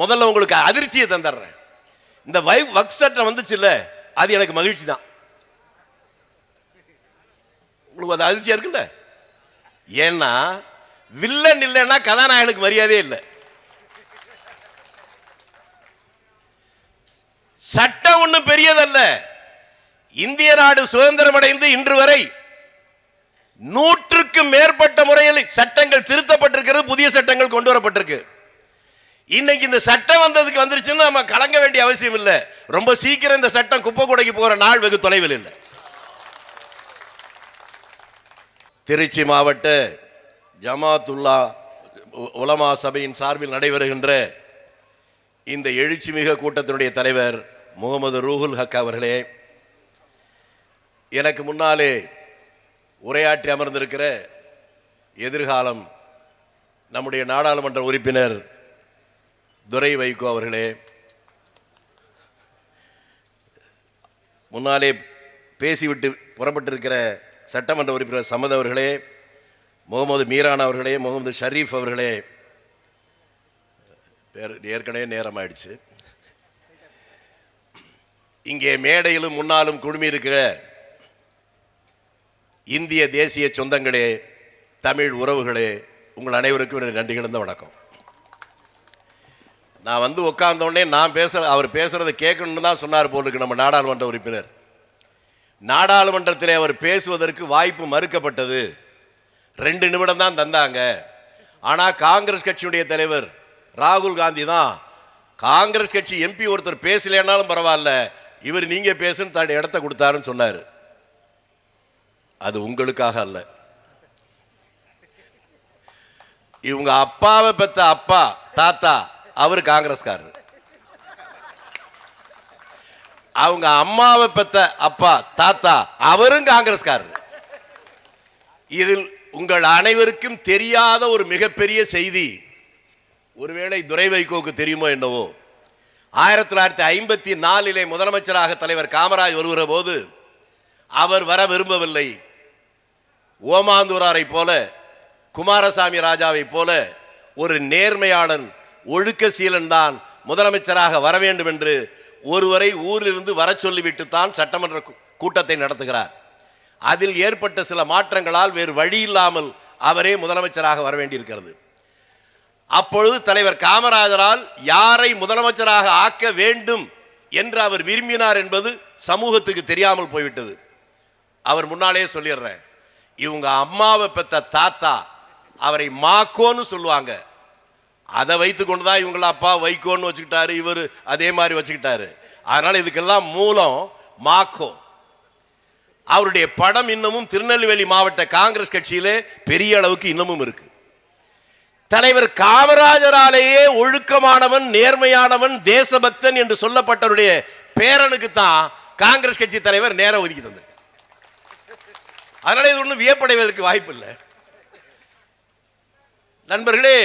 முதல்ல உங்களுக்கு அதிர்ச்சியை தந்துடுறேன். இந்த வைஃப் வக் சட்டம் வந்துச்சுல்ல அது எனக்கு மகிழ்ச்சி தான். உங்களுக்கு அது அதிர்ச்சியா இருக்குல்ல? ஏன்னா வில்லன் இல்லைன்னா கதாநாயகனுக்கு மரியாதையே இல்லை. சட்டம் ஒன்றும் பெரியதல்ல. இந்திய நாடு சுதந்திரம் அடைந்து இன்று வரை நூற்றுக்கும் மேற்பட்ட முறையில் சட்டங்கள் திருத்தப்பட்டிருக்கிறது புதிய சட்டங்கள் கொண்டு வரப்பட்டிருக்கு. இன்னைக்கு இந்த சட்டம் வந்ததுக்கு வந்துருச்சுன்னு நம்ம கலங்க வேண்டிய அவசியம் இல்லை. ரொம்ப சீக்கிரம் இந்த சட்டம் குப்பை கூடைக்கு போகிற நாள் வெகு தொலைவில் இல்லை. திருச்சி மாவட்ட ஜமாத்துல்லா உலமா சபையின் சார்பில் நடைபெறுகின்ற இந்த எழுச்சிமிக கூட்டத்தினுடைய தலைவர் முகமது ரூஹுல் ஹக் அவர்களே எனக்கு முன்னாலே உரையாற்றி அமர்ந்திருக்கிற எதிர்காலம் நம்முடைய நாடாளுமன்ற உறுப்பினர் துரை வைகோ அவர்களே முன்னாலே பேசிவிட்டு புறப்பட்டிருக்கிற சட்டமன்ற உறுப்பினர் சமத் அவர்களே முகமது மீரான் அவர்களே முகமது ஷரீஃப் அவர்களே பேர் ஏற்கனவே நேரம் ஆயிடுச்சு இங்கே மேடையிலும் முன்னாலும் குழுமி இருக்கிற இந்திய தேசிய சொந்தங்களே தமிழ் உறவுகளே உங்கள் அனைவருக்கும் என்னுடைய நன்றி கிடந்த வணக்கம். நான் வந்து உட்கார்ந்தோடனே நான் பேசுகிற அவர் பேசுறதை கேட்கணும்னு தான் சொன்னார் போல் இருக்கு நம்ம நாடாளுமன்ற உறுப்பினர். நாடாளுமன்றத்தில் அவர் பேசுவதற்கு வாய்ப்பு மறுக்கப்பட்டது. ரெண்டு நிமிடம் தான் தந்தாங்க. ஆனால் காங்கிரஸ் கட்சியுடைய தலைவர் ராகுல் காந்தி தான் காங்கிரஸ் கட்சி எம்பி ஒருத்தர் பேசலைன்னாலும் பரவாயில்ல இவர் நீங்கள் பேசுன்னு தன் இடத்த கொடுத்தாருன்னு சொன்னார். அது உங்களுக்காக அல்ல. இவங்க அப்பாவை பெற்ற அப்பா தாத்தா அவர் காங்கிரஸ்காரர். அவங்க அம்மாவை பெத்த அப்பா தாத்தா அவரும் காங்கிரஸ்காரர். இதில் உங்கள் அனைவருக்கும் தெரியாத ஒரு மிகப்பெரிய செய்தி ஒருவேளை துரை வைகோக்கு தெரியுமோ என்னவோ ஆயிரத்தி தொள்ளாயிரத்தி ஐம்பத்தி நாலிலே முதலமைச்சராக தலைவர் காமராஜ் வருகிற போது அவர் வர விரும்பவில்லை. ஓமாந்தூராரை போல குமாரசாமி ராஜாவை போல ஒரு நேர்மையாளன் ஒழுக்க சீலன் தான் முதலமைச்சராக வர வேண்டும் என்று ஒருவரை ஊரிலிருந்து வர சொல்லிவிட்டு தான் சட்டமன்ற கூட்டத்தை நடத்துகிறார். அதில் ஏற்பட்ட சில மாற்றங்களால் வேறு வழி இல்லாமல் அவரே முதலமைச்சராக வர வேண்டியிருக்கிறது. அப்பொழுது தலைவர் காமராஜரால் யாரை முதலமைச்சராக ஆக்க வேண்டும் என்று அவர் விரும்பினார் என்பது சமூகத்துக்கு தெரியாமல் போய்விட்டது. அவர் முன்னாலே சொல்லிடுறேன் இவங்க அம்மாவை பெற்ற தாத்தா அவரை மாக்கோன்னு சொல்லுவாங்க. அதை வைத்து கொண்டு தான் இவங்கள அப்பா வைக்கோன்னு வச்சுக்கிட்டாரு இவர் அதே மாதிரி வச்சுக்கிட்டாரு. அதனால இதுக்கெல்லாம் மூலம் மாக்கோ. அவருடைய படம் இன்னமும் திருநெல்வேலி மாவட்ட காங்கிரஸ் கட்சியிலே பெரிய அளவுக்கு இன்னமும் இருக்கு. தலைவர் காமராஜராலேயே ஒழுக்கமானவன் நேர்மையானவன் தேசபக்தன் என்று சொல்லப்பட்டவருடைய பேரனுக்கு தான் காங்கிரஸ் கட்சி தலைவர் நேரம் ஒதுக்கி தந்திருக்கு அதனால இது ஒன்றும் வியப்படைவதற்கு வாய்ப்பு இல்லை நண்பர்களே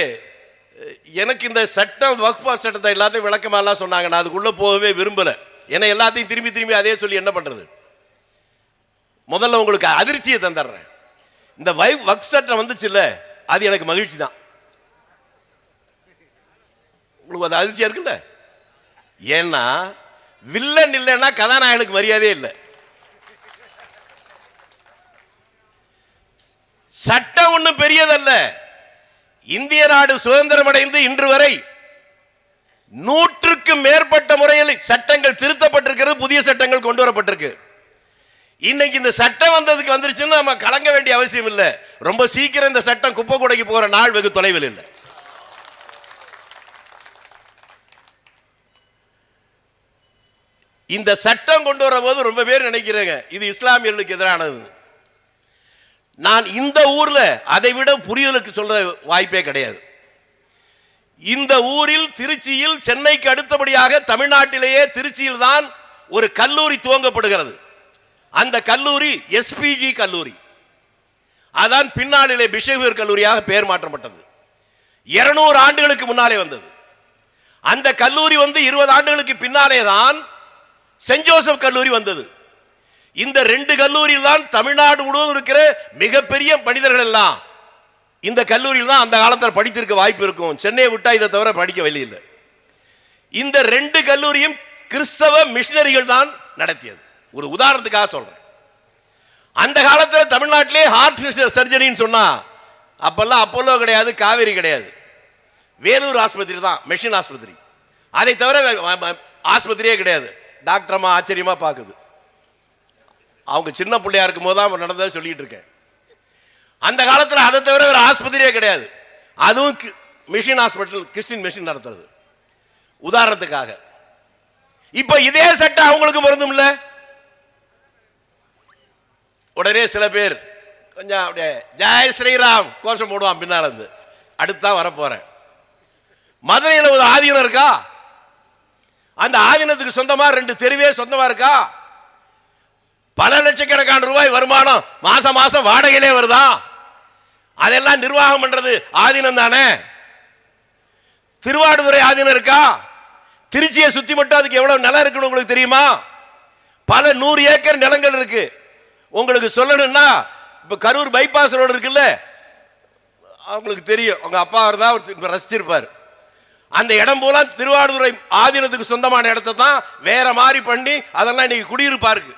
எனக்கு இந்த சட்டம் வக்ஃபா சட்டத்தை எல்லாத்தையும் விளக்கமாலாம் சொன்னாங்க. நான் அதுக்குள்ளே போகவே விரும்பலை. ஏன்னா எல்லாத்தையும் திரும்பி திரும்பி அதே சொல்லி என்ன பண்ணுறது? முதல்ல உங்களுக்கு அதிர்ச்சியை தந்துடுறேன். இந்த வை வக் சட்டம் வந்துச்சுல்ல அது எனக்கு மகிழ்ச்சி தான். உங்களுக்கு அது அதிர்ச்சியாக இருக்குல்ல? ஏன்னா வில்லன் இல்லைன்னா கதாநாயகனுக்கு மரியாதையே இல்லை. சட்டம் ஒன்றும் பெரியதல்ல. இந்திய நாடு சுதந்திரம் அடைந்து இன்று வரை நூற்றுக்கும் மேற்பட்ட முறையில் சட்டங்கள் திருத்தப்பட்டிருக்கிறது புதிய சட்டங்கள் கொண்டு வரப்பட்டிருக்கு. இன்னைக்கு இந்த சட்டம் வந்ததுக்கு வந்துருச்சுன்னு நம்ம கலங்க வேண்டிய அவசியம் இல்லை. ரொம்ப சீக்கிரம் இந்த சட்டம் குப்பை கூடைக்கு போகிற நாள் வெகு தொலைவில் இல்லை. இந்த சட்டம் கொண்டு வர போது ரொம்ப பேர் நினைக்கிறாங்க இது இஸ்லாமியர்களுக்கு எதிரானது நான் இந்த ஊரில் அதை விட புரியலுக்கு சொல்கிற வாய்ப்பே கிடையாது. இந்த ஊரில் திருச்சியில் சென்னைக்கு அடுத்தபடியாக தமிழ்நாட்டிலேயே திருச்சியில் தான் ஒரு கல்லூரி துவங்கப்படுகிறது. அந்த கல்லூரி எஸ்பிஜி கல்லூரி. அதான் பின்னாளிலே பிஷேவியர் கல்லூரியாக பெயர் மாற்றப்பட்டது. இருநூறு ஆண்டுகளுக்கு முன்னாலே வந்தது. அந்த கல்லூரி வந்து இருபது ஆண்டுகளுக்கு பின்னாலே தான் சென்ட் ஜோசப் கல்லூரி வந்தது. இந்த ரெண்டு கல்லூரியில் தான் தமிழ்நாடு முழுவதும் இருக்கிற மிகப்பெரிய மனிதர்கள் எல்லாம் இந்த கல்லூரியில் தான் அந்த காலத்தில் படித்திருக்க வாய்ப்பு இருக்கும். சென்னையை விட்டா இதை தவிர படிக்க வழி இந்த ரெண்டு கல்லூரியும் கிறிஸ்தவ மிஷினரிகள் தான் நடத்தியது. ஒரு உதாரணத்துக்காக சொல்றேன். அந்த காலத்தில் தமிழ்நாட்டிலே ஹார்ட் சர்ஜரின்னு சொன்னா அப்பெல்லாம் அப்போலோ கிடையாது காவேரி கிடையாது. வேலூர் ஆஸ்பத்திரி தான் மெஷின் ஆஸ்பத்திரி. அதை தவிர ஆஸ்பத்திரியே கிடையாது. டாக்டர் ஆச்சரியமாக ஆச்சரியமா பார்க்குது. அவங்க சின்ன பிள்ளையா இருக்கும் போது தான் நடந்ததை சொல்லிட்டு இருக்கேன். அந்த காலத்தில் அதை தவிர ஒரு ஆஸ்பத்திரியே கிடையாது. அதுவும் கி- மிஷின் ஹாஸ்பிட்டல் கிறிஸ்டின் மிஷின் நடத்துறது. உதாரணத்துக்காக. இப்ப இதே சட்டம் அவங்களுக்கு பொருந்தும் இல்ல? உடனே சில பேர் கொஞ்சம் அப்படியே ஜெய ஸ்ரீராம் கோஷம் போடுவான் பின்னால இருந்து. அடுத்தா வரப்போறேன். மதுரையில் ஒரு ஆதீனம் இருக்கா? அந்த ஆதீனத்துக்கு சொந்தமாக ரெண்டு தெருவே சொந்தமாக இருக்கா? பல லட்சக்கணக்கான ரூபாய் வருமானம் மாசம் மாசம் வாடகையிலே வருதா? அதெல்லாம் நிர்வாகம் பண்றது ஆதீனம் தானே? திருவாடுதுறை ஆதீனம் இருக்கா? திருச்சியை சுத்தி மட்டும் அதுக்கு எவ்வளவு நிலம் இருக்குன்னு உங்களுக்கு தெரியுமா? பல நூறு ஏக்கர் நிலங்கள் இருக்கு. உங்களுக்கு சொல்லணும்னா இப்ப கரூர் பைபாஸ் ரோடு இருக்குல்ல? அவங்களுக்கு தெரியும். உங்க அப்பா அவர் தான் இப்ப ரசிச்சிருப்பார். அந்த இடம் போல திருவாடுதுறை ஆதீனத்துக்கு சொந்தமான இடத்தை தான் வேற மாதிரி பண்ணி அதெல்லாம் இன்னைக்கு குடியிருப்பா இருக்கு.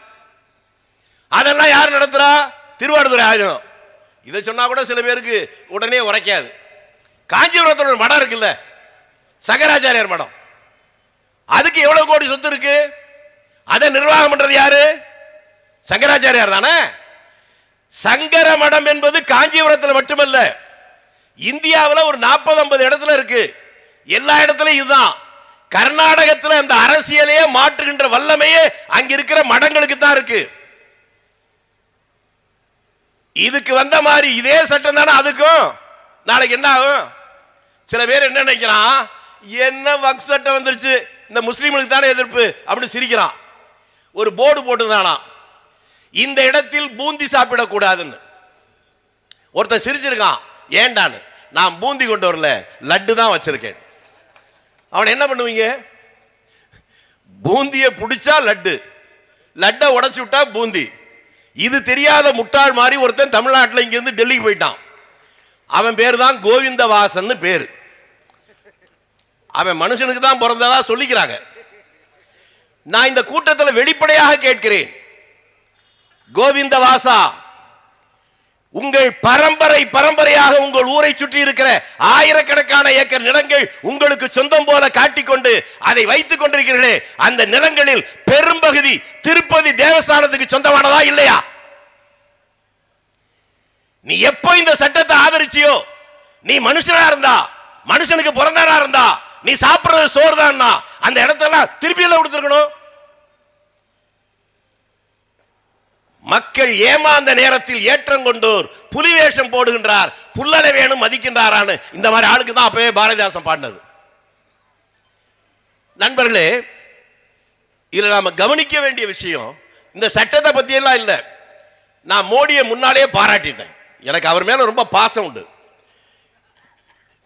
அதெல்லாம் யார் நடத்துறா? திருவாடுதுறை ஆயுதம். இதை சொன்னா கூட சில பேருக்கு உடனே உரைக்காது. காஞ்சிபுரத்தில் ஒரு மடம் இருக்குல்ல? சங்கராச்சாரியார் மடம். அதுக்கு எவ்வளவு கோடி சொத்து இருக்கு? அதை நிர்வாகம் பண்றது யாரு? சங்கராச்சாரியார் தானே? சங்கர மடம் என்பது காஞ்சிபுரத்தில் மட்டுமல்ல இந்தியாவில் ஒரு நாற்பது ஐம்பது இடத்துல இருக்கு. எல்லா இடத்துலையும் இதுதான். கர்நாடகத்தில் அந்த அரசியலையே மாற்றுகின்ற வல்லமையே அங்க இருக்கிற மடங்களுக்கு தான் இருக்கு. இதுக்கு வந்த மாதிரி இதே சட்டம் தானே அதுக்கும். நாளைக்கு என்ன ஆகும்? சில பேர் என்ன நினைக்கிறான்? என்ன வக்ஃப் சட்டம் வந்துருச்சு? இந்த முஸ்லீம்களுக்கு தானே எதிர்ப்பு? அப்படின்னு சிரிக்கிறான். ஒரு போர்டு போட்டுருந்தானா இந்த இடத்தில் பூந்தி சாப்பிடக்கூடாதுன்னு ஒருத்தன் சிரிச்சிருக்கான். ஏண்டான்னு. நான் பூந்தி கொண்டு வரல. லட்டு தான் வச்சிருக்கேன். அவன் என்ன பண்ணுவீங்க? பூந்தியை பிடிச்சா லட்டு. லட்டை உடச்சி விட்டா பூந்தி. இது தெரியாத முட்டாள் மாதிரி ஒருத்தன் தமிழ்நாட்டில் இங்கிருந்து டெல்லிக்கு போயிட்டான். அவன் பேர் தான் கோவிந்தவாசன் பேர். அவன் மனுஷனுக்கு தான் பிறந்ததா சொல்லிக்கிறாங்க. நான் இந்த கூட்டத்தில் வெளிப்படையாக கேட்கிறேன். கோவிந்தவாசா உங்கள் பரம்பரை பரம்பரையாக உங்கள் ஊரை சுற்றி இருக்கிற ஆயிரக்கணக்கான ஏக்கர் நிலங்கள் உங்களுக்கு சொந்தம் போல காட்டிக்கொண்டு அதை வைத்துக் கொண்டிருக்கிறீர்களே அந்த நிலங்களில் பெரும்பகுதி திருப்பதி தேவஸ்தானத்துக்கு சொந்தமானதா இல்லையா? நீ எப்போ இந்த சட்டத்தை ஆதரிச்சியோ? நீ மனுஷனா இருந்தா மனுஷனுக்கு பிறந்தானா இருந்தா நீ சாப்பிடுறது சோறு தான்னா அந்த இடத்தெல்லாம் திருப்பியில் கொடுத்துருக்கணும்? மக்கள் ஏமாந்த நேரத்தில் ஏற்றம் கொண்டோர் புலி வேஷம் போடுகின்றார் புல்லலை வேணும் மதிக்கின்றாரான்னு இந்த மாதிரி ஆளுக்கு தான் அப்பவே பாரதிதாசன் பாடினது. நண்பர்களே இதில் நாம் கவனிக்க வேண்டிய விஷயம் இந்த சட்டத்தை பற்றியெல்லாம் இல்லை. நான் மோடியை முன்னாலே பாராட்டிட்டேன். எனக்கு அவர் மேலே ரொம்ப பாசம் உண்டு.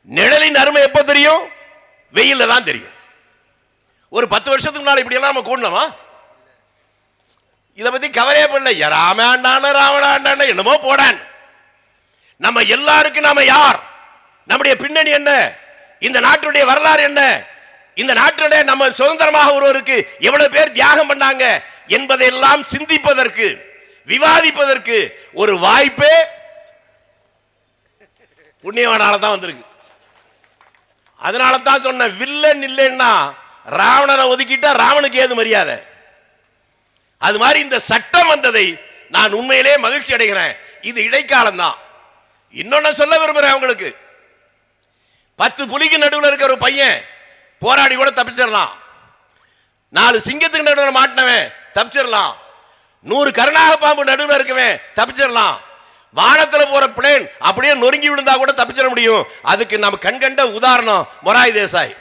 நிழலின் அருமை எப்போ தெரியும்? வெயில்ல தான் தெரியும். ஒரு பத்து வருஷத்துக்கு முன்னால் இப்படியெல்லாம் நம்ம கூடணுமா இதை பத்தி கவலையே பண்ணல ராமாண்டான ராவணாண்டான என்னமோ போடான். நம்ம எல்லாருக்கும் நாம யார்? நம்முடைய பின்னணி என்ன? இந்த நாட்டுடைய வரலாறு என்ன? இந்த நாட்டுடைய நம்ம சுதந்திரமாக ஒருவருக்கு எவ்வளவு பேர் தியாகம் பண்ணாங்க என்பதையெல்லாம் சிந்திப்பதற்கு விவாதிப்பதற்கு ஒரு வாய்ப்பே புண்ணியவனால தான் வந்திருக்கு. அதனால தான் சொன்ன வில்லன் இல்லைன்னா ராவணனை ஒதுக்கிட்டா ராவனுக்கு ஏது மரியாதை? அது மாதிரி இந்த சட்டம் வந்ததை நான் உண்மையிலே மகிழ்ச்சி அடைகிறேன். இது இடைக்காலம் தான் இன்னொன்னு சொல்ல விரும்புறேன் உங்களுக்கு. பத்து புலிக்கு நடுவில் இருக்கிற ஒரு பையன் போராடி கூட தப்பிச்சிடலாம். நாலு சிங்கத்துக்கு நடுவில் மாட்டினவன் தப்பிச்சிடலாம். நூறு கருணாக பாம்பு நடுவில் இருக்கவன் தப்பிச்சிடலாம். வானத்தில் போற பிளேன் அப்படியே நொறுங்கி விழுந்தா கூட தப்பிச்சிட முடியும். அதுக்கு நம்ம கண்கண்ட உதாரணம் மொராய் தேசாய்.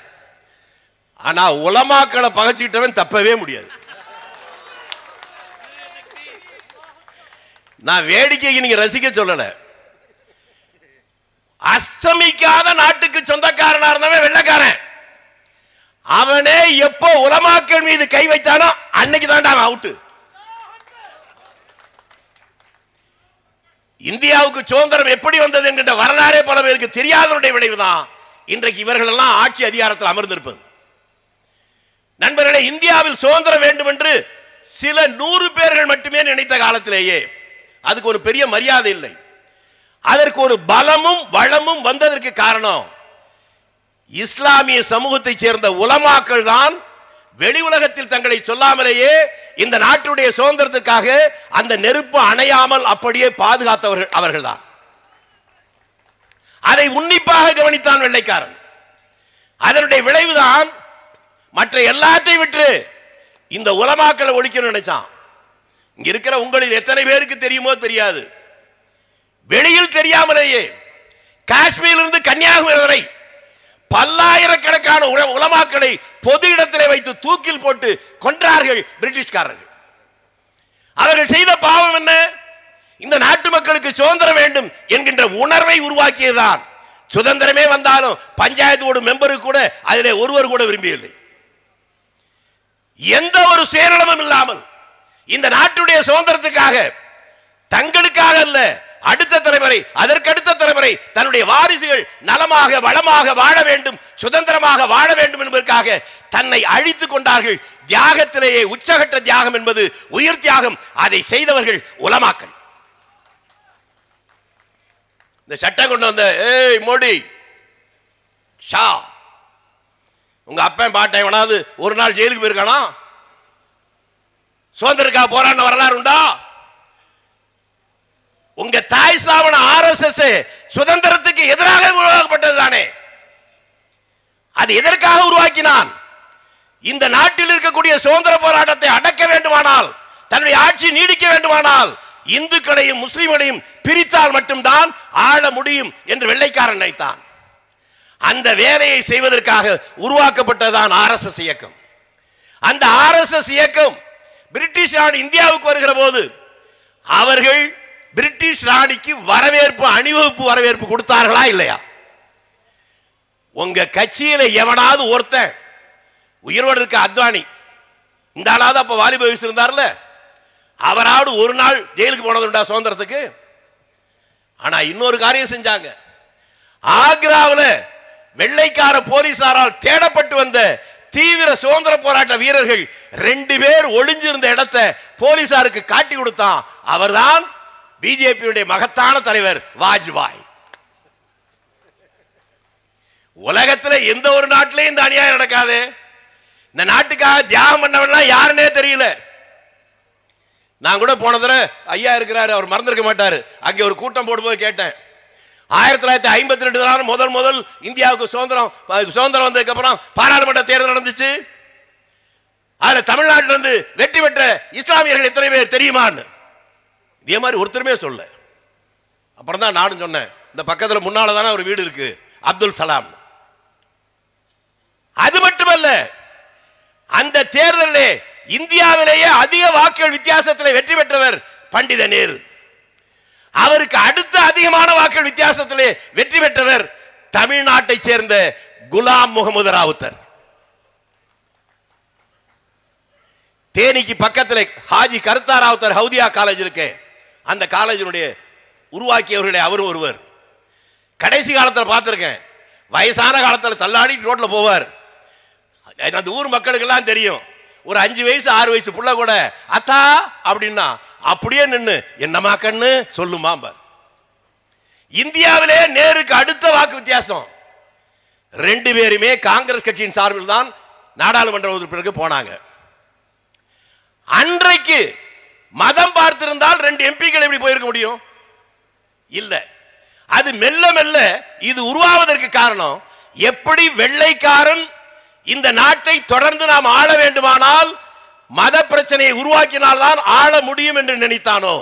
ஆனா உலமாக்களை பகச்சிட்டவன் தப்பவே முடியாது. நான் வேடிக்கைக்கு நீங்க ரசிக்க சொல்லல. அஸ்தமிக்காத நாட்டுக்கு சொந்தக்காரனா இருந்தவன் வெள்ளக்காரன். அவனே எப்போ உலமாக்கள் மீது கை வைத்தானோ அன்னைக்கு தான் அவன் அவுட்டு இந்தியாவுக்கு சுதந்திரம் எப்படி வந்தது என்கின்ற வரலாறே பல பேருக்கு தெரியாதவருடைய விளைவுதான். இன்றைக்கு இவர்கள் எல்லாம் ஆட்சி அதிகாரத்தில் அமர்ந்திருப்பது. நண்பர்களே இந்தியாவில் சுதந்திரம் வேண்டும் என்று சில நூறு பேர்கள் மட்டுமே நினைத்த காலத்திலேயே அதுக்கு ஒரு பெரிய மரியாதை இல்லை. அதற்கு ஒரு பலமும் வளமும் வந்ததற்கு காரணம் இஸ்லாமிய சமூகத்தைச் சேர்ந்த உலமாக்கள் தான் வெளி உலகத்தில் தங்களை சொல்லாமலேயே இந்த நாட்டுடைய சுதந்திரத்துக்காக அந்த நெருப்பு அணையாமல் அப்படியே பாதுகாத்தவர்கள் அவர்கள்தான் அதை உன்னிப்பாக கவனித்தான் வெள்ளைக்காரன். அதனுடைய விளைவுதான் மற்ற எல்லாத்தையும் விட்டு இந்த உலமாக்களை ஒழிக்கணும்னு நினைச்சான். இங்க இருக்கிற உங்களில் எத்தனை பேருக்கு தெரியுமோ தெரியாது. வெளியில் தெரியாமலேயே காஷ்மீரிலிருந்து கன்னியாகுமரி வரை பல்லாயிரக்கணக்கான உல- உலமாக்களை பொது இடத்திலே வைத்து தூக்கில் போட்டு கொன்றார்கள் பிரிட்டிஷ்காரர்கள். அவர்கள் செய்த பாவம் என்ன? இந்த நாட்டு மக்களுக்கு சுதந்திரம் வேண்டும் என்கின்ற உணர்வை உருவாக்கியதுதான். சுதந்திரமே வந்தாலும் பஞ்சாயத்து போர்டு மெம்பருக்கு கூட அதிலே ஒருவர் கூட விரும்பியவில்லை எந்த ஒரு சேரளமும் இல்லாமல் இந்த நாட்டுடைய சுதந்திரத்துக்காக தங்களுக்காக அல்ல அடுத்த தலைமுறை அதற்கடுத்த தலைமுறை தன்னுடைய வாரிசுகள் நலமாக வளமாக வாழ வேண்டும் சுதந்திரமாக வாழ வேண்டும் என்பதற்காக தன்னை அழித்துக் கொண்டார்கள். தியாகத்திலேயே உச்சகட்ட தியாகம் என்பது உயிர் தியாகம். அதை செய்தவர்கள் உலமாக்கள் இந்த சட்டம் கொண்டு வந்த ஏய் மோடி ஷா உங்க அப்பன் பாட்டை வேணாவது ஒரு நாள் ஜெயிலுக்கு போயிருக்கானா? சுதந்திரக்கா போராடின வரலாறு உண்டா? உங்க தாய் சாவன ஆர்எஸ்எஸ் சுதந்திரத்துக்கு எதிராக உருவாக்கப்பட்டது தானே. அது எதற்காக உருவாக்கினான்? இந்த நாட்டில் இருக்கக்கூடிய சுதந்திர போராட்டத்தை அடக்க வேண்டுமானால் தன்னுடைய ஆட்சி நீடிக்க வேண்டுமானால் இந்துக்களையும் முஸ்லிம்களையும் பிரித்தால் மட்டும்தான் ஆள முடியும் என்று வெள்ளைக்காரன் நினைத்தான். அந்த வேலையை செய்வதற்காக உருவாக்கப்பட்டதுதான் ஆர்எஸ்எஸ் இயக்கம். அந்த ஆர்எஸ்எஸ் இயக்கம் பிரிட்டிஷ் ராணி இந்தியாவுக்கு வருகிற போது அவர்கள் பிரிட்டிஷ் ராணிக்கு வரவேற்பு அணிவகுப்பு வரவேற்பு கொடுத்தார்களா இல்லையா? உங்க கட்சியில எவனாவது ஒருத்தன் உயிரோடு இருக்க அத்வானி இந்த ஆளாவது அப்ப வாலிப வயசு இருந்தார்ல அவராவது ஒரு நாள் ஜெயிலுக்கு போனதுண்டா சுதந்திரத்துக்கு? ஆனா இன்னொரு காரியம் செஞ்சாங்க. ஆக்ராவில் வெள்ளைக்கார போலீசாரால் தேடப்பட்டு வந்த தீவிர சுதந்திர போராட்ட வீரர்கள் ரெண்டு பேர் ஒளிஞ்சிருந்த இடத்தை போலீசாருக்கு காட்டி கொடுத்தான். அவர்தான் பிஜேபியுடைய மகத்தான தலைவர் வாஜ்பாய். உலகத்துல எந்த ஒரு நாட்டிலையும் இந்த அநியாயம் நடக்காது. இந்த நாட்டுக்காக தியாகம் பண்ணவன்லாம் யாருன்னே தெரியல. நான் கூட போன தடவை ஐயா இருக்கிறாரு அவர் மறந்திருக்க மாட்டாரு. அங்கே ஒரு கூட்டம் போடும்போது கேட்டேன். ஆயிரத்தி தொள்ளாயிரத்தி ஐம்பத்தி ரெண்டு தான் முதல் முதல் இந்தியாவுக்கு சுதந்திரம் சுதந்திரம் வந்ததுக்கப்புறம் பாராளுமன்ற தேர்தல் நடந்துச்சு. அதில் தமிழ்நாட்டில் இருந்து வெற்றி பெற்ற இஸ்லாமியர்கள் எத்தனை பேர் தெரியுமான்னு? இதே மாதிரி ஒருத்தருமே சொல்ல அப்புறம் தான் நானும் சொன்னேன் இந்த பக்கத்தில் முன்னால் தானே ஒரு வீடு இருக்கு அப்துல் சலாம். அது மட்டுமல்ல அந்த தேர்தலிலே இந்தியாவிலேயே அதிக வாக்குகள் வித்தியாசத்தில் வெற்றி பெற்றவர் பண்டித நேரு. அவருக்கு அடுத்த அதிகமான வாக்குகள் வித்தியாசத்திலே வெற்றி பெற்றவர் தமிழ்நாட்டை சேர்ந்த குலாம் முகமது ராவுத்தர். தேனிக்கு பக்கத்தில் ஹாஜி கருத்தா ராவுத்தர் ஹவுதியா காலேஜ் இருக்கு. அந்த காலேஜினுடைய உருவாக்கியவர்களே அவரும் ஒருவர். கடைசி காலத்தில் பார்த்துருக்கேன். வயசான காலத்தில் தள்ளாடி ரோட்டில் போவார். அந்த ஊர் மக்களுக்கெல்லாம் தெரியும். ஒரு அஞ்சு வயசு ஆறு வயசு புள்ள கூட அத்தா அப்படின்னா அப்படியே நின்று என்னமா கண்ணு? சொல்லுமா இந்தியாவிலே நேருக்கு அடுத்த வாக்கு வித்தியாசம். ரெண்டு பேருமே காங்கிரஸ் கட்சியின் சார்பில் தான் நாடாளுமன்ற உறுப்பினருக்கு போனாங்க. அன்றைக்கு மதம் பார்த்திருந்தால் ரெண்டு எம்பிக்கள் எப்படி போயிருக்க முடியும்? இல்ல. அது மெல்ல மெல்ல இது உருவாவதற்கு காரணம் எப்படி வெள்ளைக்காரன் இந்த நாட்டை தொடர்ந்து நாம் ஆள வேண்டுமானால் மத பிரச்சனையை உருவாக்கினால்தான் ஆள முடியும் என்று நினைத்தானோ?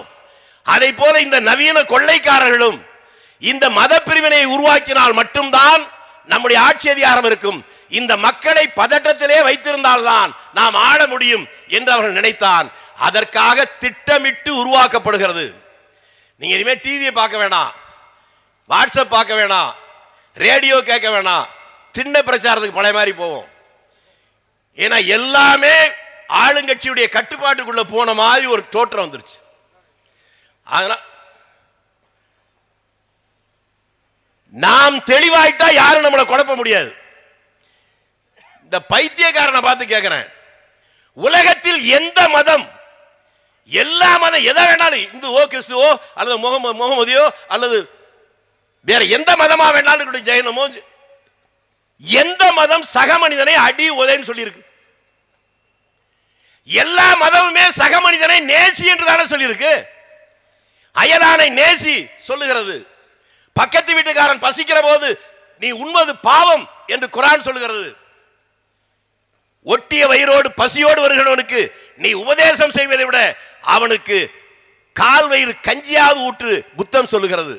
அதை போல இந்த நவீன கொள்ளைக்காரர்களும் இந்த மத பிரிவினை உருவாக்கினால் மட்டும்தான் நம்முடைய ஆட்சி அதிகாரம் இருக்கும். இந்த மக்களை பதட்டத்திலே வைத்திருந்தால்தான் நாம் ஆள முடியும் என்று அவர்கள் நினைத்தான். அதற்காக திட்டமிட்டு உருவாக்கப்படுகிறது. நீங்க இனிமே டிவியை பார்க்க வேணாம் வாட்ஸ்அப் பார்க்க வேணாம் ரேடியோ கேட்க வேணாம் சின்ன பிரச்சாரத்துக்கு பழைய மாதிரி போவோம். ஏன்னா எல்லாமே ஆளுங்கட்சியுடைய கட்டுப்பாட்டுக்குள்ள போன மாதிரி ஒரு தோற்றம் வந்துருச்சு. அதனால் நாம் தெளிவாயிட்டா யாரும் நம்மளை குழப்ப முடியாது. இந்த பைத்தியக்காரனை பார்த்து கேட்கிறேன் உலகத்தில் எந்த மதம் எல்லா மதம் எதை வேணாலும் இந்துவோ கிறிஸ்துவோ அல்லது முகம முகமதியோ அல்லது வேற எந்த மதமா வேணாலும் ஜெயனமோ எந்த மதம் சக மனிதனை அடி உதைன்னு சொல்லியிருக்கு. எல்லா மதமுமே சக மனிதனை நேசி என்று தானே சொல்லியிருக்கு? அயலானை நேசி சொல்லுகிறது. பக்கத்து வீட்டுக்காரன் பசிக்கிற போது நீ உண்மது பாவம் என்று குரான் சொல்லுகிறது. ஒட்டிய வயிறோடு பசியோடு வருகிறவனுக்கு நீ உபதேசம் செய்வதை விட அவனுக்கு கால் வயிறு கஞ்சியாவது ஊற்று புத்தம் சொல்லுகிறது.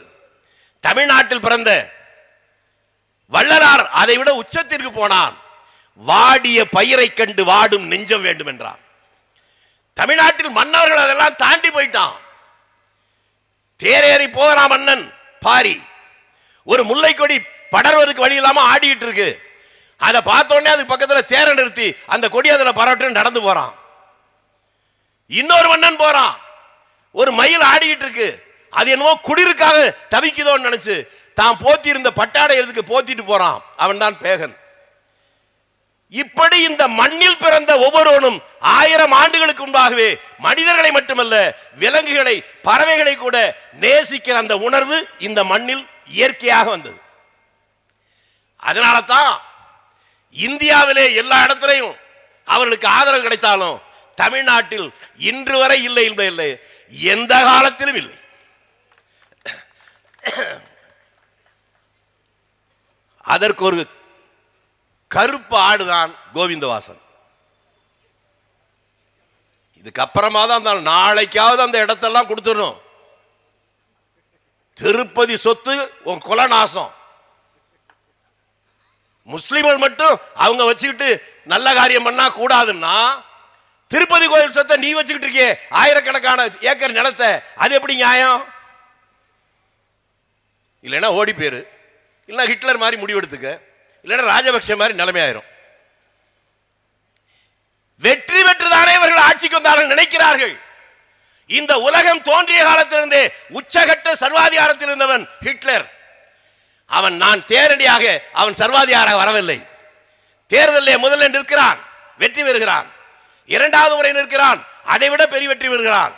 தமிழ்நாட்டில் பிறந்த வள்ளலார் அதை விட உச்சத்திற்கு போனான். வாடிய பயிரை கண்டு வாடும் நெஞ்சம் வேண்டும் என்றான் தமிழ்நாட்டில் மன்னர்கள் அதெல்லாம் தாண்டி போயிட்டான். தேரேறி போகிறான் மன்னன் பாரி. ஒரு முல்லை கொடி படர்வதற்கு வழி இல்லாமல் ஆடிக்கிட்டு இருக்கு. அதை பார்த்தோடனே அதுக்கு பக்கத்தில் தேரை நிறுத்தி அந்த கொடி அதில் பரவட்டு நடந்து போறான். இன்னொரு மன்னன் போறான். ஒரு மயில் ஆடிக்கிட்டு இருக்கு. அது என்னவோ குடிருக்காக தவிக்குதோன்னு நினைச்சு தான் போத்தி இருந்த பட்டாடை எதுக்கு போத்திட்டு போறான். அவன் தான் பேகன். இப்படி இந்த மண்ணில் பிறந்த ஒவ்வொருவனும் ஆயிரம் ஆண்டுகளுக்கு முன்பாகவே மனிதர்களை மட்டுமல்ல விலங்குகளை பறவைகளை கூட நேசிக்கிற அந்த உணர்வு இந்த மண்ணில் இயற்கையாக வந்தது. அதனால தான் இந்தியாவிலே எல்லா இடத்துலையும் அவர்களுக்கு ஆதரவு கிடைத்தாலும் தமிழ்நாட்டில் இன்று வரை இல்லை இல்லை இல்லை. எந்த காலத்திலும் இல்லை. அதற்கு ஒரு கருப்பு ஆடுதான் கோவிந்தவாசன். இதுக்கப்புறமா தான் அந்த நாளைக்காவது அந்த இடத்தெல்லாம் கொடுத்துடணும். திருப்பதி சொத்து உன் குல நாசம் முஸ்லிம்கள் மட்டும் அவங்க வச்சுக்கிட்டு நல்ல காரியம் பண்ணா கூடாதுன்னா திருப்பதி கோயில் சொத்தை நீ வச்சுக்கிட்டு இருக்கே ஆயிரக்கணக்கான ஏக்கர் நிலத்தை அது எப்படி நியாயம்? இல்லைன்னா ஓடி போயிரு. இல்லைன்னா ஹிட்லர் மாதிரி முடிவெடுத்துக்க. இல்லைன்னா ராஜபக்ஷ மாதிரி நிலைமையாயிரும். வெற்றி பெற்றுதானே இவர்கள் ஆட்சிக்கு வந்தார்கள் நினைக்கிறார்கள். இந்த உலகம் தோன்றிய காலத்திலிருந்தே உச்சகட்ட சர்வாதிகாரத்தில் இருந்தவன் ஹிட்லர். அவன் நான் தேரடியாக அவன் சர்வாதிகாராக வரவில்லை. தேர்தலிலே முதல்ல நிற்கிறான் வெற்றி பெறுகிறான். இரண்டாவது முறை நிற்கிறான் அதைவிட பெரிய வெற்றி பெறுகிறான்.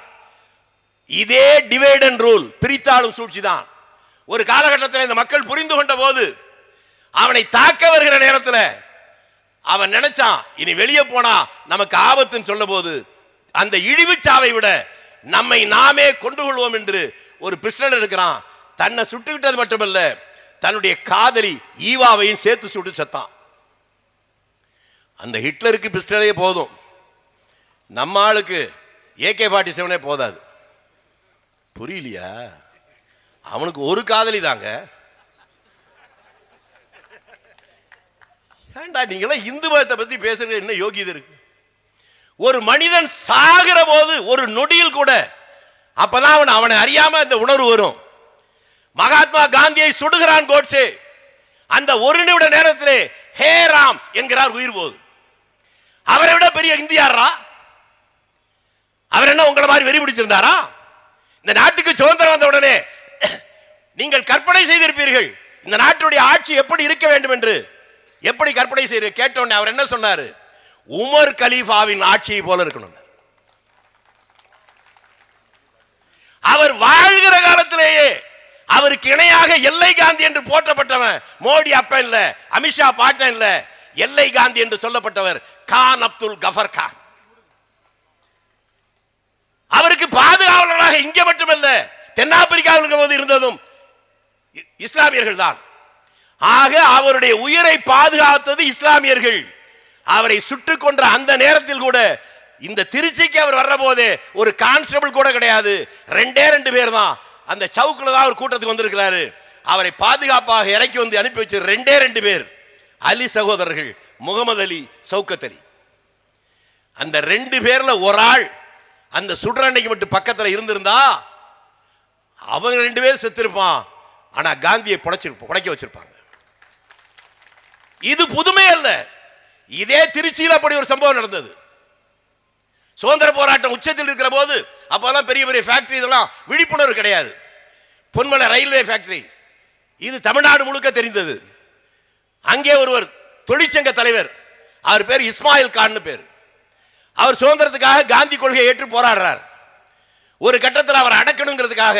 இதே டிவைட் அண்ட் ரூல் பிரித்தாளும் சூழ்ச்சி தான் ஒரு காலகட்டத்தில் இந்த மக்கள் புரிந்து கொண்ட போது அவனை தாக்க வருகிற நேரத்தில் அவன் நினைச்சான் இனி வெளியே போனா நமக்கு ஆபத்துன்னு சொல்ல போது அந்த இழிவுச்சாவை விட நம்மை நாமே கொண்டு கொள்வோம் என்று ஒரு பிஸ்டன் இருக்கிறான். தன்னை சுட்டுக்கிட்டது மட்டுமல்ல தன்னுடைய காதலி ஈவாவையும் சேர்த்து சுட்டு செத்தான். அந்த ஹிட்லருக்கு பிஸ்டலே போதும். நம்ம ஆளுக்கு ஏகே ஃபார்ட்டி செவனே போதாது. புரியலையா? அவனுக்கு ஒரு காதலி தாங்க ஏண்டா நீங்களாம் இந்து மதத்தை பத்தி பேசுறது என்ன யோகியது இருக்கு? ஒரு மனிதன் சாகிற போது ஒரு நொடியில் கூட அப்பதான் அவன் அவனை அறியாம அந்த உணர்வு வரும். மகாத்மா காந்தியை சுடுகிறான் கோட்ஸே. அந்த ஒரு நிமிட நேரத்திலே ஹே ராம் என்கிறார் உயிர் போது. அவரை விட பெரிய இந்தியாரா அவர் என்ன உங்களை மாதிரி வெறி பிடிச்சிருந்தாரா? இந்த நாட்டுக்கு சுதந்திரம் வந்த உடனே நீங்கள் கற்பனை செய்திருப்பீர்கள். இந்த நாட்டுடைய ஆட்சி எப்படி இருக்க வேண்டும் என்று. எப்படி கற்பனை செய்து கேட்டோன்னே அவர் என்ன சொன்னாரு? உமர் கலீஃபாவின் ஆட்சியை போல இருக்கணும் அவர் வாழ்கிற காலத்திலேயே அவருக்கு இணையாக எல்லை காந்தி என்று போற்றப்பட்டவன் மோடி அப்ப இல்ல அமித்ஷா பாட்டன் இல்ல எல்லை காந்தி என்று சொல்லப்பட்டவர் கான் அப்துல் கஃபர் கான். அவருக்கு பாதுகாவலராக இங்க மட்டுமல்ல தென்னாப்பிரிக்காவில் போது இருந்ததும் இஸ்லாமியர்கள் தான். ஆக அவருடைய உயிரை பாதுகாத்தது இஸ்லாமியர்கள். அவரை சுட்டுக் கொன்ற அந்த நேரத்தில் கூட இந்த திருச்சிக்கு அவர் வர்றபோது ஒரு கான்ஸ்டபிள் கூட கிடையாது. ரெண்டே ரெண்டு பேர் தான் அந்த சவுக்கில் தான் அவர் கூட்டத்துக்கு வந்திருக்கிறாரு. அவரை பாதுகாப்பாக இறக்கி வந்து அனுப்பி வச்சு ரெண்டே ரெண்டு பேர். அலி சகோதரர்கள் முகமது அலி சவுக்கத் அலி. அந்த ரெண்டு பேர்ல ஒரு ஆள் அந்த சுடுற மட்டும் பக்கத்தில் இருந்திருந்தா அவங்க ரெண்டு பேரும் செத்திருப்பான். ஆனால் காந்தியை புடைச்சிருப்போம் புடைக்க வச்சிருப்பாங்க. இது புதுமை அல்ல. இதே திருச்சியில் அப்படி ஒரு சம்பவம் நடந்தது. சுதந்திர போராட்டம் உச்சத்தில் இருக்கிற போது அப்போதான் பெரிய பெரிய ஃபேக்டரி இதெல்லாம் விழிப்புணர்வு கிடையாது. பொன்மலை ரயில்வே ஃபேக்டரி இது தமிழ்நாடு முழுக்க தெரிந்தது. அங்கே ஒருவர் தொழிற்சங்க தலைவர் அவர் பேர் இஸ்மாயில் கான்னு பேர். அவர் சுதந்திரத்துக்காக காந்தி கொள்கையை ஏற்று போராடுறார். ஒரு கட்டத்தில் அவர் அடக்கணுங்கிறதுக்காக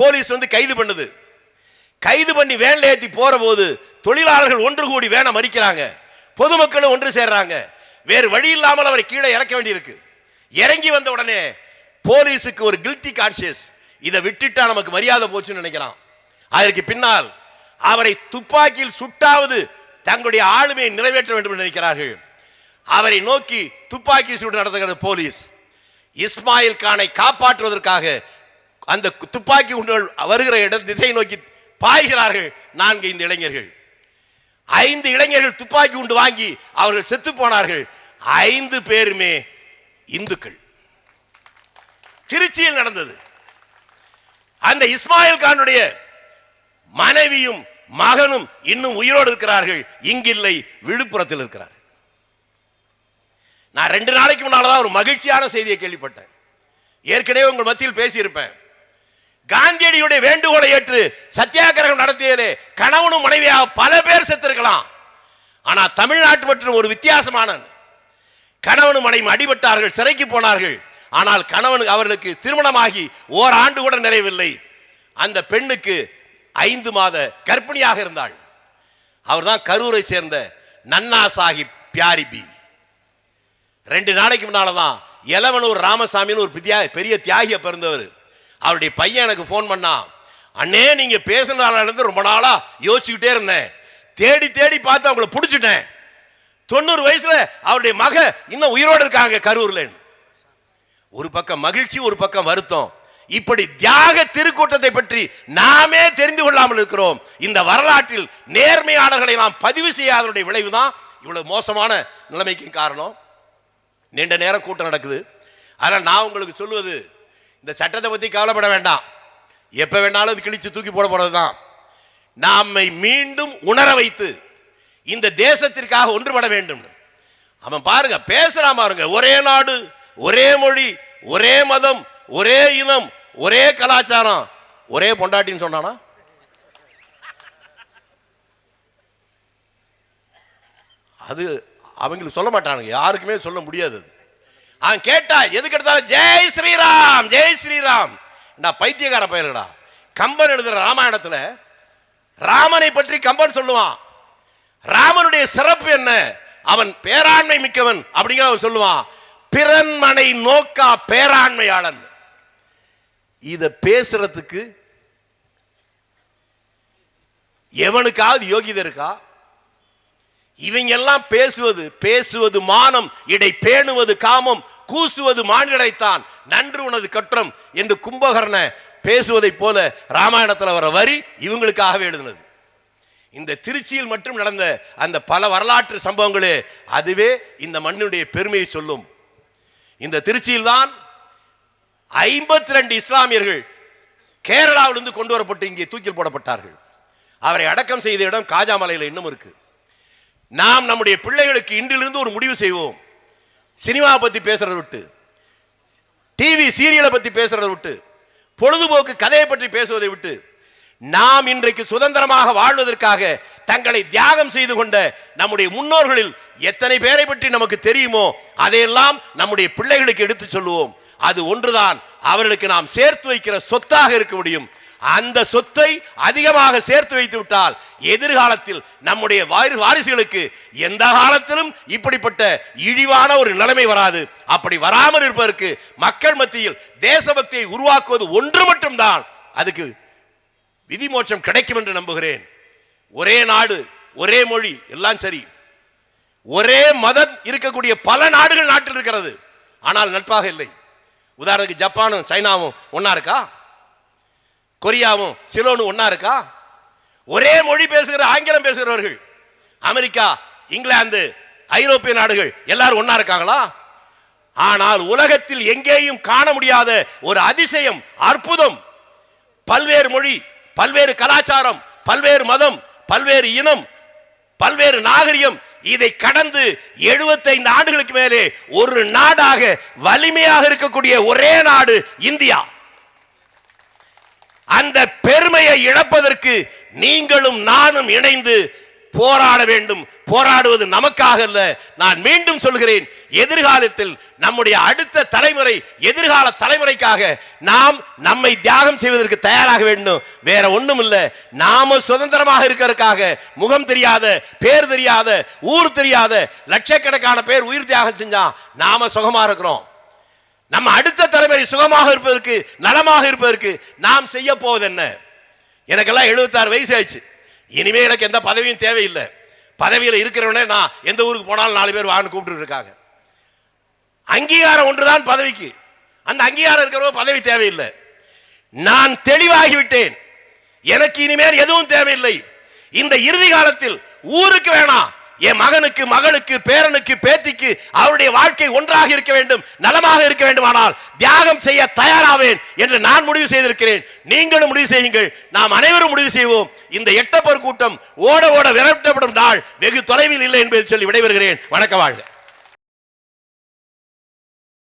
போலீஸ் வந்து கைது பண்ணுது. கைது பண்ணி வேன்ல ஏற்றி போற போது தொழிலாளர்கள் ஒன்று கூடி வேனை மறிக்கிறாங்க. பொதுமக்களும் ஒன்று சேர்றாங்க. வேறு வழி இல்லாமல் அவரை கீழே இறக்க வேண்டியிருக்கு. இறங்கி வந்த உடனே போலீஸுக்கு ஒரு கில்ட்டி கான்சியஸ் இதை விட்டுட்டா நமக்கு மரியாதை போச்சுன்னு நினைக்கிறான். அதற்கு பின்னால் அவரை துப்பாக்கியில் சுட்டாவது தங்களுடைய ஆளுமையை நிறைவேற்ற வேண்டும் என்று நினைக்கிறார்கள். அவரை நோக்கி துப்பாக்கி சூடு நடத்துகிறது போலீஸ். இஸ்மாயில் கானை காப்பாற்றுவதற்காக அந்த துப்பாக்கி குண்டுகள் வருகிற இடம் திசை நோக்கி பாய்கிறார்கள் நான்கு இந்த இளைஞர்கள். ஐந்து இளைஞர்கள் துப்பாக்கி உண்டு வாங்கி அவர்கள் செத்து போனார்கள். ஐந்து பேருமே இந்துக்கள். திருச்சியில் நடந்தது. அந்த இஸ்மாயில் கானுடைய மனைவியும் மகனும் இன்னும் உயிரோடு இருக்கிறார்கள். இங்கில்லை விழுப்புரத்தில் இருக்கிறார். நான் ரெண்டு நாளைக்கு முன்னால தான் ஒரு மகிழ்ச்சியான செய்தியை கேள்விப்பட்டேன். ஏற்கனவே உங்கள் மத்தியில் பேசியிருப்பேன். காந்தியடியுடைய வேண்டுகோளை ஏற்று சத்தியாகிரகம் நடத்தியதிலே கணவனும் மனைவியாக பல பேர் செத்திருக்கலாம். ஆனால் தமிழ்நாட்டு மற்றும் ஒரு வித்தியாசமான கணவனும் மனைவி அடிபட்டார்கள் சிறைக்கு போனார்கள். ஆனால் கணவன் அவர்களுக்கு திருமணமாகி ஓராண்டு கூட நிறைவில்லை. அந்த பெண்ணுக்கு ஐந்து மாத கர்ப்பிணியாக இருந்தாள். அவர்தான் கரூரை சேர்ந்த நன்னா சாஹிப் பியாரி பி ரெண்டு நாளைக்கு முன்னால தான் எலவனூர் ராமசாமின்னு ஒரு பெரிய தியாகியை பிறந்தவர். அவருடைய பையன் எனக்கு ஃபோன் பண்ணான் அண்ணே நீங்கள் பேசுனதாளருந்து ரொம்ப நாளாக யோசிச்சுக்கிட்டே இருந்தேன். தேடி தேடி பார்த்து அவங்கள பிடிச்சிட்டேன். தொண்ணூறு வயசில் அவருடைய மக இன்னும் உயிரோடு இருக்காங்க கரூரில். ஒரு பக்கம் மகிழ்ச்சி ஒரு பக்கம் வருத்தம். இப்படி தியாக திருக்கூட்டத்தை பற்றி நாமே தெரிந்து கொள்ளாமல் இருக்கிறோம். இந்த வரலாற்றில் நேர்மையாளர்களை நாம் பதிவு செய்யாதனுடைய விளைவுதான் இவ்வளவு மோசமான நிலைமைக்கு காரணம். நீண்ட நேரம் கூட்டம் நடக்குது. ஆனால் நான் உங்களுக்கு சொல்லுவது இந்த சட்டத்தை பற்றி கவலைப்பட வேண்டாம். எப்போ வேணாலும் அது கிழிச்சு தூக்கி போட போகிறது தான் நாமை மீண்டும் உணர வைத்து இந்த தேசத்திற்காக ஒன்றுபட வேண்டும். அவன் பாருங்க பேசுறான் பாருங்க. ஒரே நாடு ஒரே மொழி ஒரே மதம் ஒரே இனம் ஒரே கலாச்சாரம். ஒரே பொண்டாட்டின்னு சொன்னானா? அது அவங்களுக்கு சொல்ல மாட்டானுங்க. யாருக்குமே சொல்ல முடியாது அது. அவன் கேட்டா எதுக்கு எடுத்தாலும் ஜெய் ஸ்ரீராம் ஜெய் ஸ்ரீராம். நான் பைத்தியக்கார பயிர்களா கம்பன் எழுதுற ராமாயணத்துல ராமனை பற்றி கம்பன் சொல்லுவான். ராமனுடைய சிறப்பு என்ன? அவன் பேராண்மை மிக்கவன் அப்படிங்கிற அவன் சொல்லுவான். பிறன்மனை நோக்கா பேராண்மையாளன். இத பேசுறதுக்கு எவனுக்காவது யோகிதை இருக்கா? இவங்க எல்லாம் பேசுவது பேசுவது மானம் இடை பேணுவது காமம் கூசுவது மானிடைத்தான். நன்று உனது கற்றம் என்று கும்பகர்ண பேசுவதைப் போல ராமாயணத்தில் வர வரி இவங்களுக்காகவே எழுதினது. இந்த திருச்சியில் மட்டும் நடந்த அந்த பல வரலாற்று சம்பவங்களே அதுவே இந்த மண்ணுடைய பெருமையை சொல்லும். இந்த திருச்சியில் தான் ஐம்பத்தி ரெண்டு இஸ்லாமியர்கள் கேரளாவிலிருந்து கொண்டு வரப்பட்டு இங்கே தூக்கில் போடப்பட்டார்கள். அவரை அடக்கம் செய்த இடம் காஜாமலையில் இன்னும் இருக்கு. நாம் நம்முடைய பிள்ளைகளுக்கு இன்றிலிருந்து ஒரு முடிவு செய்வோம். சினிமாவை பற்றி பேசுறதை விட்டு டிவி சீரியலை பற்றி பேசுறதை விட்டு பொழுதுபோக்கு கதையை பற்றி பேசுவதை விட்டு நாம் இன்றைக்கு சுதந்திரமாக வாழ்வதற்காக தங்களை தியாகம் செய்து கொண்ட நம்முடைய முன்னோர்களில் எத்தனை பேரை பற்றி நமக்கு தெரியுமோ அதையெல்லாம் நம்முடைய பிள்ளைகளுக்கு எடுத்து சொல்லுவோம். அது ஒன்றுதான். அவர்களுக்கு நாம் சேர்த்து வைக்கிற சொத்தாக இருக்க முடியும். அந்த சொத்தை அதிகமாக சேர்த்து வைத்து விட்டால் எதிர்காலத்தில் நம்முடைய வாரி- வாரிசுகளுக்கு எந்த காலத்திலும் இப்படிப்பட்ட இழிவான ஒரு நிலைமை வராது. அப்படி வராமல் இருப்பதற்கு மக்கள் மத்தியில் தேசபக்தியை உருவாக்குவது ஒன்று மட்டும்தான். அதுக்கு விதிமோட்சம் கிடைக்கும் என்று நம்புகிறேன். ஒரே நாடு ஒரே மொழி எல்லாம் சரி. ஒரே மதம் இருக்கக்கூடிய பல நாடுகள் நாட்டில் இருக்கிறது. ஆனால் நட்பாக இல்லை. உதாரணத்துக்கு ஜப்பானும் சைனாவும் ஒன்றா இருக்கா? கொரியாவும் சிலோனும் ஒன்றா இருக்கா? ஒரே மொழி பேசுகிற ஆங்கிலம் பேசுகிறவர்கள். அமெரிக்கா இங்கிலாந்து ஐரோப்பிய நாடுகள் எல்லாரும் ஒன்றா இருக்காங்களா? ஆனால் உலகத்தில் எங்கேயும் காண முடியாத ஒரு அதிசயம் அற்புதம். பல்வேறு மொழி பல்வேறு கலாச்சாரம் பல்வேறு மதம் பல்வேறு இனம் பல்வேறு நாகரிகம் இதை கடந்து 75 ஆண்டுகளுக்கு மேலே ஒரு நாடாக வலிமையாக இருக்கக்கூடிய ஒரே நாடு இந்தியா. அந்த பெருமையை இழப்பதற்கு நீங்களும் நானும் இணைந்து போராட வேண்டும். போராடுவது நமக்காக அல்ல. நான் மீண்டும் சொல்கிறேன் எதிர்காலத்தில் நம்முடைய அடுத்த தலைமுறை எதிர்கால தலைமுறைக்காக நாம் நம்மை தியாகம் செய்வதற்கு தயாராக வேண்டும். வேற ஒன்றும் இல்லை. நாம சுதந்திரமாக இருக்கிறதுக்காக முகம் தெரியாத பேர் தெரியாத ஊர் தெரியாத லட்சக்கணக்கான பேர் உயிர் தியாகம் செஞ்சான் நாம சுகமா இருக்கிறோம். நம்ம அடுத்த தலைமுறை சுகமாக இருப்பதற்கு நலமாக இருப்பதற்கு நாம் செய்ய போவது என்ன? எனக்கெல்லாம் எழுபத்தாறு வயசு ஆயிடுச்சு. இனிமே எனக்கு எந்த பதவியும் தேவையில்லை. பதவியில் இருக்கிறவனே நான் எந்த ஊருக்கு போனாலும் நாலு பேர் வான்னு கூப்பிட்டு இருக்காங்க. அங்கீகாரம் ஒன்றுதான் பதவிக்கு. அந்த அங்கீகாரம் இருக்கிறவங்க பதவி தேவையில்லை. நான் தெளிவாகிவிட்டேன். எனக்கு இனிமேல் எதுவும் தேவையில்லை. இந்த இறுதி காலத்தில் ஊருக்கு வேணாம். என் மகனுக்கு மகளுக்கு பேரனுக்கு பேத்திக்கு அவருடைய வாழ்க்கை ஒன்றாக இருக்க வேண்டும் நலமாக இருக்க வேண்டுமானால் தியாகம் செய்ய தயாராவேன் என்று நான் முடிவு செய்திருக்கிறேன். நீங்களும் முடிவு செய்யுங்கள். நாம் அனைவரும் முடிவு செய்வோம். இந்த எட்டப்பர் கூட்டம் ஓட ஓட விரட்டப்படும் நாள் வெகு தொலைவில் இல்லை என்பதை சொல்லி விடைபெறுகிறேன். வணக்க வாழ்க.